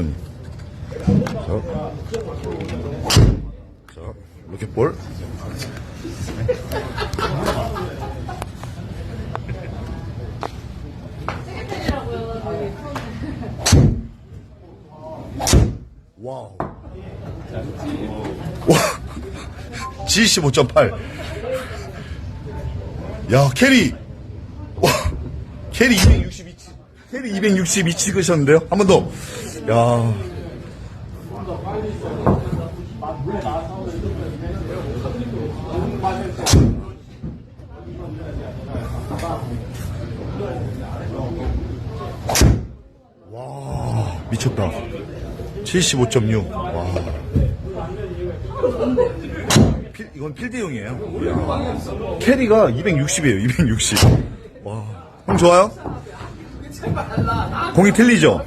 프로님. 자, 자, 이렇게 볼. 와우. 와. 75.8. 야, 캐리. 와. 캐리 262. 치- 캐리 262 찍으셨는데요? 한 번 더. 야. 와, 미쳤다. 75.6. 와. 필, 이건 필드용이에요. 이야. 캐리가 260이에요, 260. 와. 형 좋아요? 공이 틀리죠?